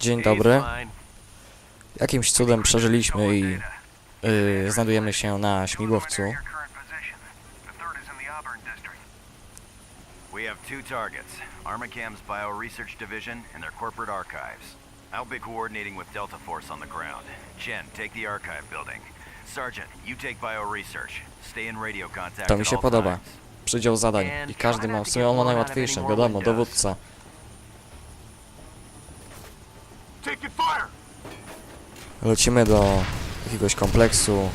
Dzień dobry. Jakimś cudem przeżyliśmy i yy, znajdujemy się na śmigłowcu. We have two targets. Armacam's Bioresearch Division and their corporate archives. I'll be coordinating with Delta Force on the ground. Jen, take the archive building. Sergeant, you take Bioresearch. Stay in radio contact To mi się podoba. Przydział zadań i każdy ma w sumie on ma najłatwiejsze, wiadomo, dowódca. Lecimy do jakiegoś kompleksu.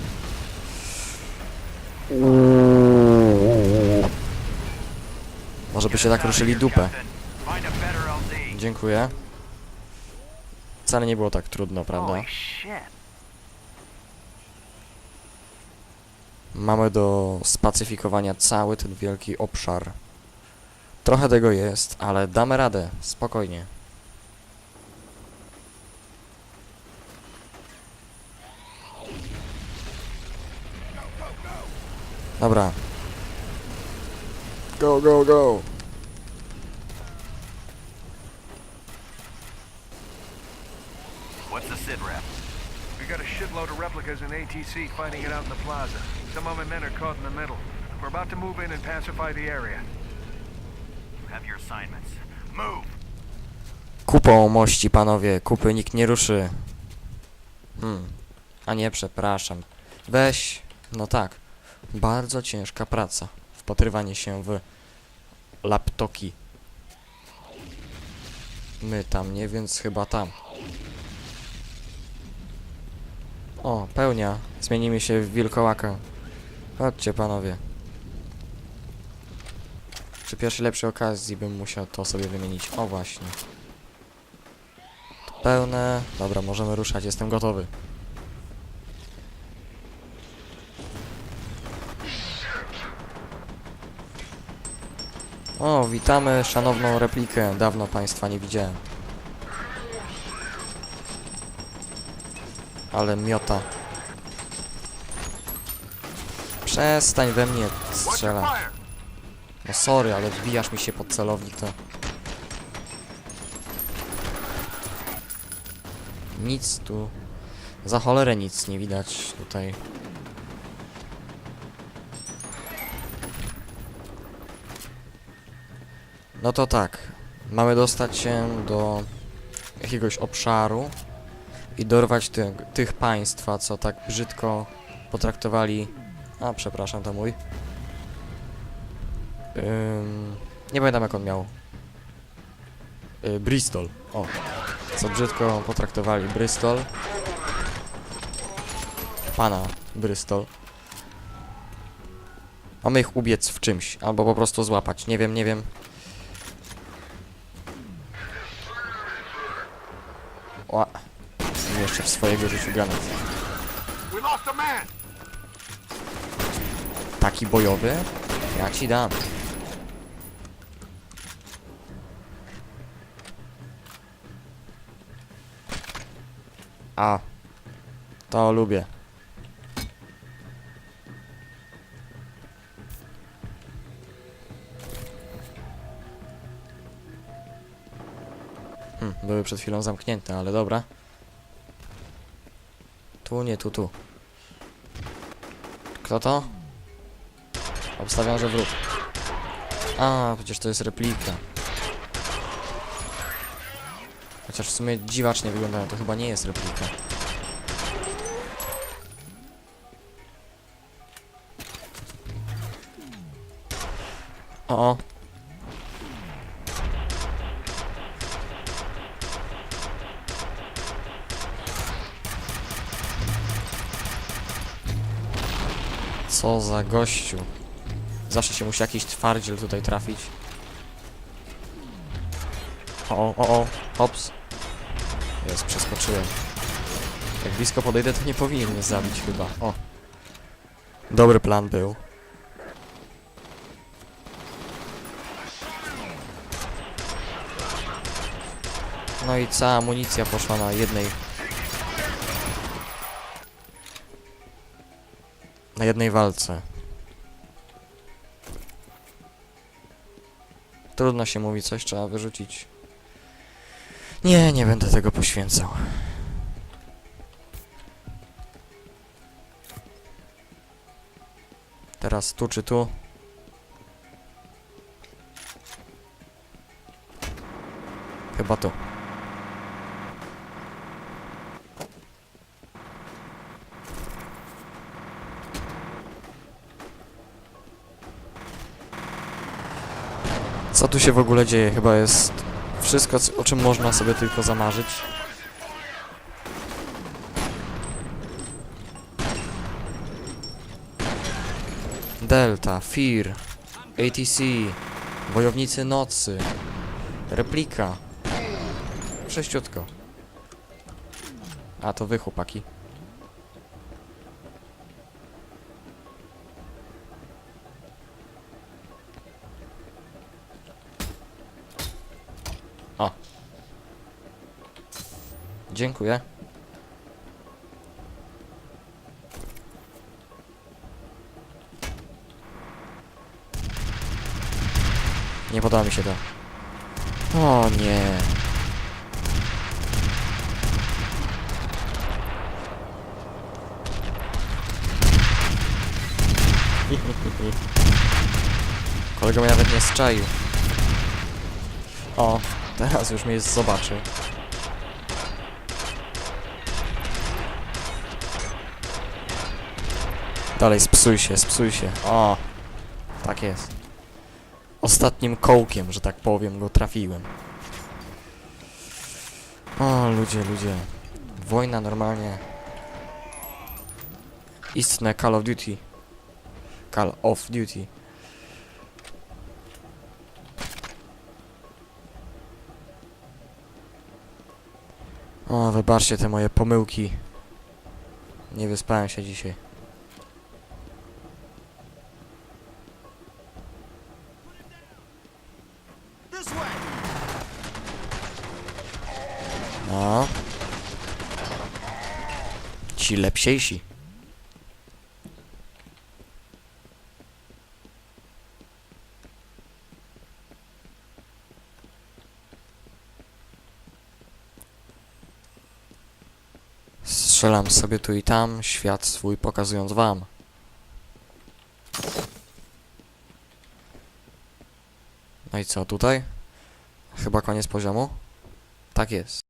Może by się tak ruszyli dupę. Dziękuję. Wcale nie było tak trudno, prawda? Mamy do spacyfikowania cały ten wielki obszar. Trochę tego jest, ale damy radę, spokojnie. Dobra. Go, go, go! What's the SID rep? We got a shitload of replicas in ATC fighting it out in the plaza. Some of my men are caught in the middle. We're about to move in and pacify the area. You have your assignments. Move! Kupą mości, panowie, kupy nikt nie ruszy. Hmm. A nie, przepraszam. Weź. No tak. Bardzo ciężka praca. Wpatrywanie się w laptoki. My tam nie, więc chyba tam. O, pełnia. Zmienimy się w wilkołaka. Chodźcie, panowie. Przy pierwszej lepszej okazji bym musiał to sobie wymienić. O, właśnie. Pełne. Dobra, możemy ruszać, jestem gotowy. O, witamy szanowną replikę. Dawno Państwa nie widziałem. Ale miota. Przestań we mnie strzelać. No sorry, ale wbijasz mi się pod celownik, to... Nic tu... Za cholerę nic nie widać tutaj. No to tak. Mamy dostać się do jakiegoś obszaru i dorwać ty, tych państwa, co tak brzydko potraktowali... A, przepraszam, to mój. Ym, nie pamiętam jak on miał. Y, Bristol. O. Co brzydko potraktowali Bristol. Pana Bristol. Mamy ich ubiec w czymś, albo po prostu złapać. Nie wiem, nie wiem. O. Jeszcze w swojego życiu granat. Taki bojowy? Ja ci dam. A. To lubię. Hm, były przed chwilą zamknięte, ale dobra. Tu, nie, tu, tu. Kto to? Obstawiam, że wróg. A, przecież to jest replika. Chociaż w sumie dziwacznie wyglądają, to chyba nie jest replika. O, o. Co za gościu. Zawsze się musi jakiś twardziel tutaj trafić. O, o, o, hops. Jest, przeskoczyłem. Jak blisko podejdę, to nie powinien mnie zabić chyba. O. Dobry plan był. No i cała amunicja poszła na jednej... Na jednej walce. Trudno się mówi, coś trzeba wyrzucić. Nie, nie będę tego poświęcał. Teraz tu czy tu? Chyba tu. Co tu się w ogóle dzieje? Chyba jest wszystko, o czym można sobie tylko zamarzyć. Delta, FIR, ATC, Wojownicy Nocy, Replika. Sześciutko. A, to wy chłopaki. Dziękuję. Nie podoba mi się to. O nie. Kolega mnie nawet nie zczaił. O, teraz już mnie zobaczył. Dalej, spsuj się, spsuj się. O, tak jest. Ostatnim kołkiem, że tak powiem, go trafiłem. O, ludzie, ludzie. Wojna normalnie. Istne Call of Duty. Call of Duty. O, wybaczcie te moje pomyłki. Nie wyspałem się dzisiaj. No. Ci lepsiejsi. Strzelam sobie tu i tam, świat swój pokazując wam. No i co tutaj? Chyba koniec poziomu? Tak jest.